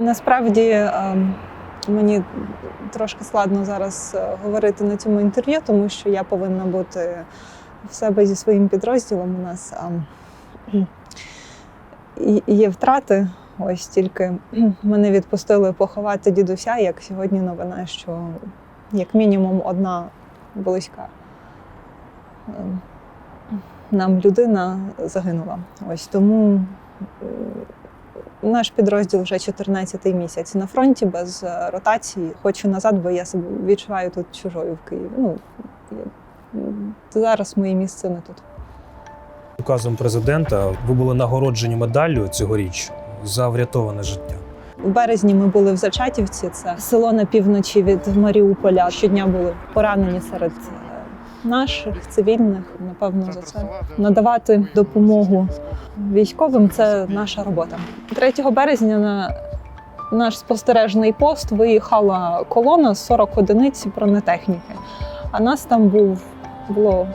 Насправді ем, мені трошки складно зараз е, говорити на цьому інтерв'ю, тому що я повинна бути в себе зі своїм підрозділом. У нас ем, є втрати. Ось тільки мене відпустили поховати дідуся, як сьогодні новина, що як мінімум одна близька ем, нам людина загинула. Ось тому е, наш підрозділ вже 14-й місяць на фронті без е, ротації. Хочу назад, бо я себе відчуваю тут чужою в Києві. Ну, зараз моє місце не тут. Указом президента ви були нагороджені медаллю цьогоріч за врятоване життя. У березні ми були в Зачатівці, це село на півночі від Маріуполя. Щодня були поранені серед е, наших цивільних. Напевно, за це надавати допомогу військовим це наша робота. 3 березня на наш спостережний пост виїхала колона з 40 одиниць бронетехніки. А нас там був було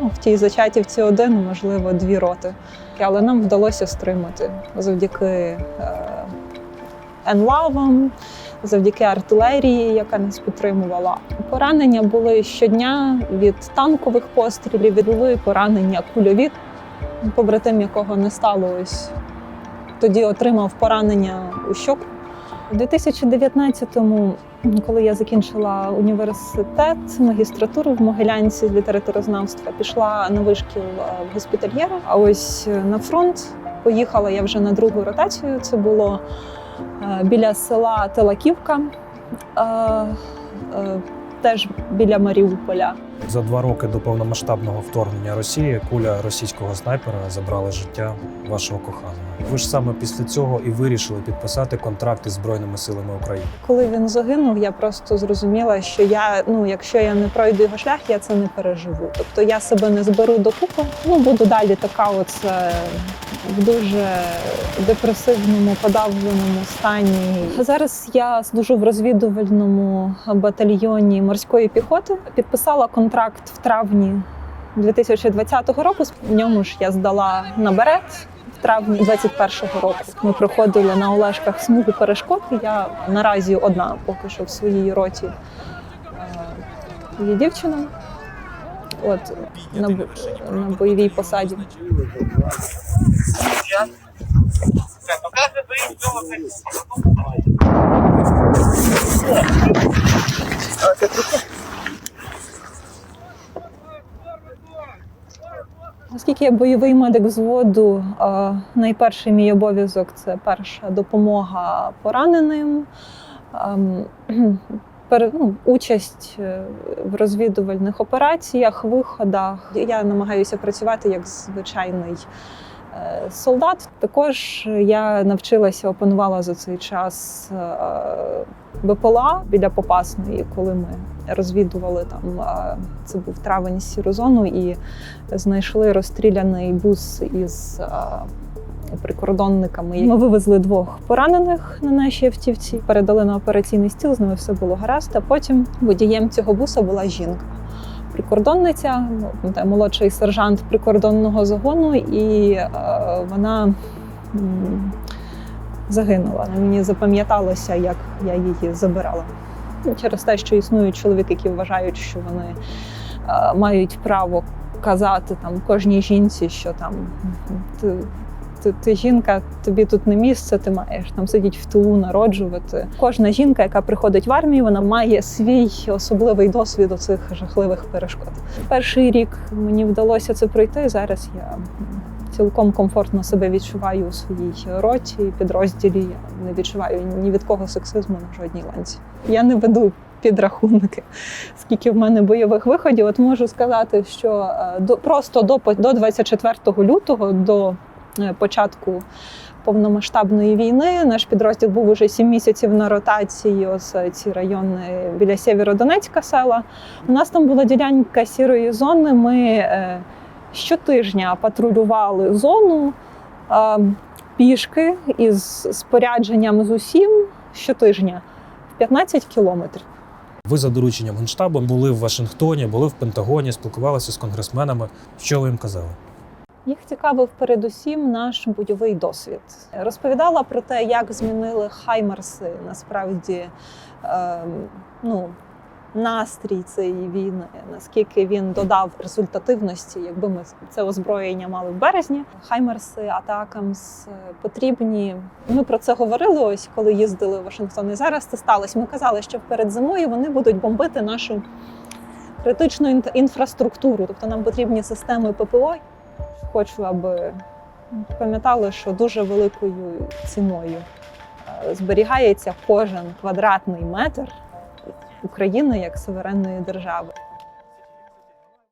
ну, в тій зачатівці один, можливо, дві роти. Але нам вдалося стримати завдяки е, енлавам, завдяки артилерії, яка нас підтримувала. Поранення були щодня від танкових пострілів, від були поранення кульові, побратим якого не стало ось тоді отримав поранення у щоку. У 2019-му, коли я закінчила університет, магістратуру в Могилянці з літературознавства, пішла на вишкіл е, в госпітальєра. А ось е, на фронт поїхала я вже на другу ротацію. Це було біля села Телаківка, е, е, теж біля Маріуполя. За два роки до повномасштабного вторгнення Росії куля російського снайпера забрала життя вашого коханого. Ви ж саме після цього і вирішили підписати контракт із Збройними силами України. Коли він загинув, я просто зрозуміла, що я, ну, якщо я не пройду його шлях, я це не переживу. Тобто я себе не зберу докупи. Ну буду далі така, от е, в дуже депресивному, подавленому стані. Зараз я служу в розвідувальному батальйоні морської піхоти. Підписала контракт в травні 2020 року. В ньому ж я здала на берет. В травні 21-го року ми проходили на Олешках смугу перешкод. Я наразі одна поки що в своїй роті е, є дівчина. От на, на бойовій посаді. Оскільки я бойовий медик взводу, найперший мій обов'язок це перша допомога пораненим, ем, ну, участь е, в розвідувальних операціях, виходах. Я намагаюся працювати як звичайний е, солдат. Також я навчилася, опанувала за цей час е, БПЛА біля Попасної, коли ми розвідували там. Це був травень сіру зону і знайшли розстріляний бус із прикордонниками. Ми вивезли двох поранених на нашій автівці, передали на операційний стіл. З ними все було гаразд. А потім водієм цього буса була жінка. Прикордонниця, ну, молодший сержант прикордонного загону, і е, вона загинула. Мені запам'яталося, як я її забирала. Через те, що існують чоловіки, які вважають, що вони е, мають право казати там кожній жінці, що там ти, ти, ти жінка, тобі тут не місце, ти маєш там сидіти в тилу, народжувати. Кожна жінка, яка приходить в армію, вона має свій особливий досвід у цих жахливих перешкод. Перший рік мені вдалося це пройти. Зараз я цілком комфортно себе відчуваю у своїй роті, підрозділі. Я не відчуваю ні від кого сексизму на жодній ланці. Я не веду підрахунки, скільки в мене бойових виходів. От можу сказати, що е, до просто до, до 24 лютого, до е, початку повномасштабної війни, наш підрозділ був уже 7 місяців на ротації. Ось е, ці райони біля Сєвєродонецька села. У нас там була ділянка сірої зони. Ми щотижня патрулювали зону е, пішки із спорядженням з усім щотижня в 15 кілометрів. Ви за дорученням генштабу були в Вашингтоні, були в Пентагоні, спілкувалися з конгресменами. Що ви їм казали? Їх цікавив передусім наш бойовий досвід. Розповідала про те, як змінили хаймерси насправді ем, ну, настрій цієї війни, наскільки він додав результативності, якби ми це озброєння мали в березні. Хаймерси, атакамс потрібні. Ми про це говорили ось, коли їздили в Вашингтон. І зараз це сталося. Ми казали, що перед зимою вони будуть бомбити нашу критичну інфраструктуру, тобто нам потрібні системи ППО. Хочу, аби пам'ятали, що дуже великою ціною е, зберігається кожен квадратний метр України як суверенної держави.